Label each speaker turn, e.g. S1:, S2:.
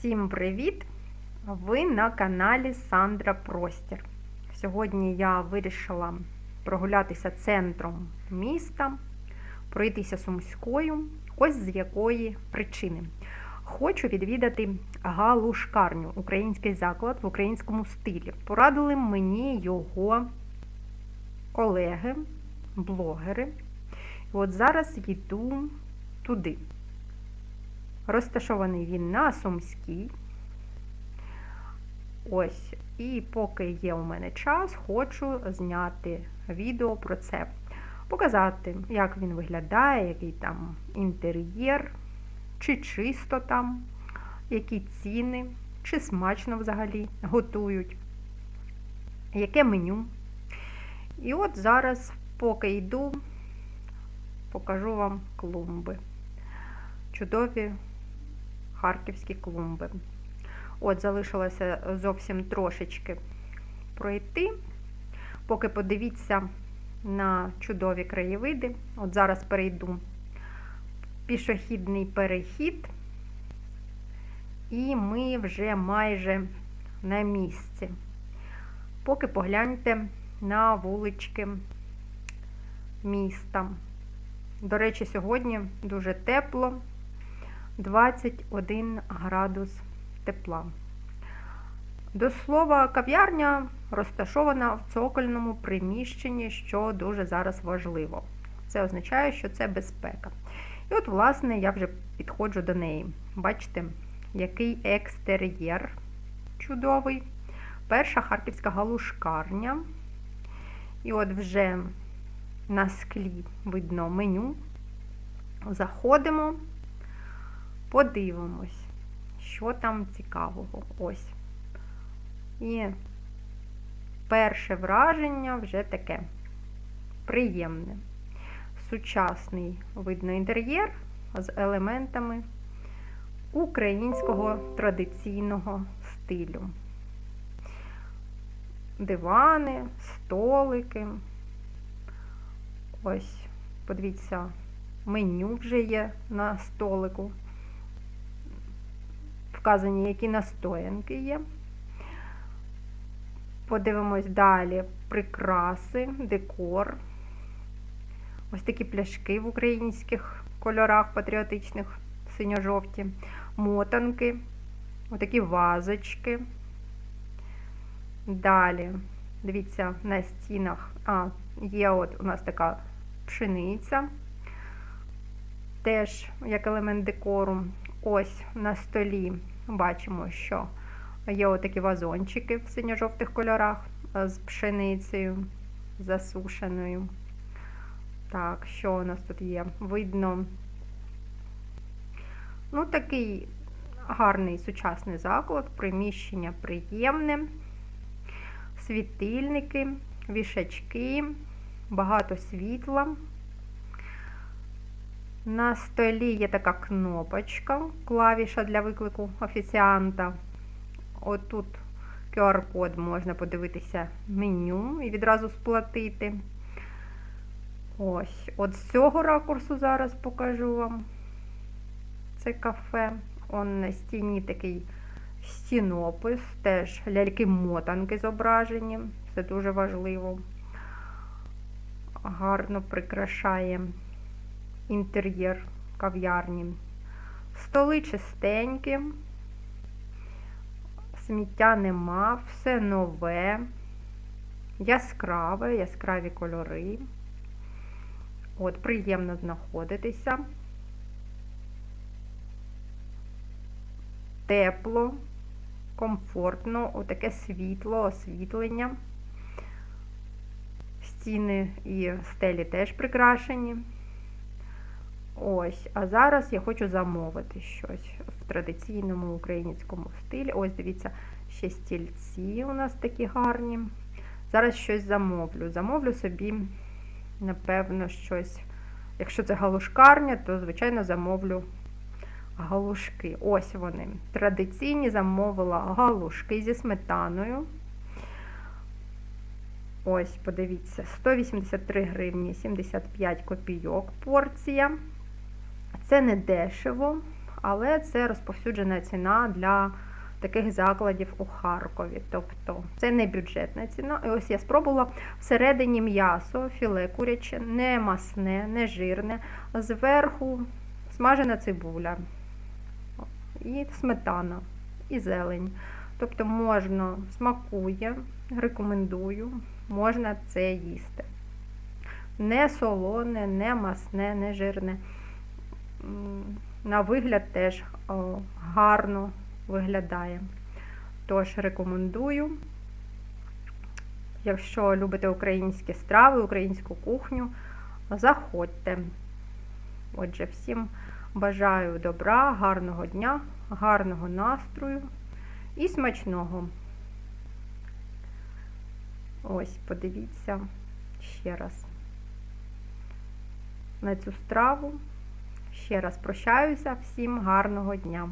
S1: Всім привіт! Ви на каналі Сандра Простір. Сьогодні я вирішила прогулятися центром міста, пройтися Сумською. Ось з якої причини. Хочу відвідати галушкарню, український заклад в українському стилі. Порадили мені його колеги, блогери. І от зараз йду туди. Розташований він на Сумській. Ось. І поки є у мене час, хочу зняти відео про це. Показати, як він виглядає, який там інтер'єр, чи чисто там, які ціни, чи смачно взагалі готують, яке меню. І от зараз, поки йду, покажу вам клумби. Чудові харківські клумби. От, залишилося зовсім трошечки пройти. Поки подивіться на чудові краєвиди. От зараз перейду пішохідний перехід, і ми вже майже на місці. Поки погляньте на вулички міста. До речі, сьогодні дуже тепло. 21 градус тепла. До слова, кав'ярня розташована в цокольному приміщенні, що дуже зараз важливо. Це означає, що це безпека. І от, власне, я вже підходжу до неї. Бачите, який екстер'єр чудовий. Перша харківська галушкарня. І от вже на склі видно меню. Заходимо. Подивимось, що там цікавого. Ось. І перше враження вже таке приємне. Сучасний видно інтер'єр з елементами українського традиційного стилю. Дивани, столики. Ось, подивіться, меню вже є на столику вказані, які настоянки є. Подивимось далі прикраси, декор. Ось такі пляшки в українських кольорах патріотичних, синьо-жовті, мотанки, отакі вазочки. Далі, дивіться, на стінах, а, є от у нас така пшениця, теж як елемент декору. Ось на столі бачимо, що є отакі вазончики в синьо-жовтих кольорах з пшеницею засушеною. Так, що у нас тут є? Видно, ну, такий гарний сучасний заклад, приміщення приємне, світильники, вішачки, багато світла. На столі є така кнопочка, клавіша для виклику офіціанта. Отут QR-код можна подивитися меню і відразу сплатити. Ось, от з цього ракурсу зараз покажу вам це кафе. Он на стіні такий стінопис, теж ляльки-мотанки зображені. Це дуже важливо. Гарно прикрашає інтер'єр кав'ярні. Столи чистенькі, сміття нема, все нове, яскраве, яскраві кольори. От, приємно знаходитися. Тепло, комфортно, отаке світло, освітлення. Стіни і стелі теж прикрашені. Ось, а зараз я хочу замовити щось в традиційному українському стилі. Ось, дивіться, ще стільці у нас такі гарні. Зараз щось замовлю. Замовлю собі, напевно, щось. Якщо це галушкарня, то, звичайно, замовлю галушки. Ось вони. Традиційні замовила галушки зі сметаною. Ось, подивіться, 183 гривні 75 копійок порція. Це не дешево, але це розповсюджена ціна для таких закладів у Харкові. Тобто це не бюджетна ціна. І ось я спробувала всередині м'ясо, філе куряче, не масне, не жирне, зверху смажена цибуля, і сметана, і зелень. Тобто можна, смакує, рекомендую, можна це їсти. Не солоне, не масне, не жирне. На вигляд теж гарно виглядає. Тож рекомендую. Якщо любите українські страви, українську кухню, заходьте. Отже, всім бажаю добра, гарного дня, гарного настрою і смачного. Ось, подивіться ще раз на цю страву. Ще раз прощаюся, всім гарного дня!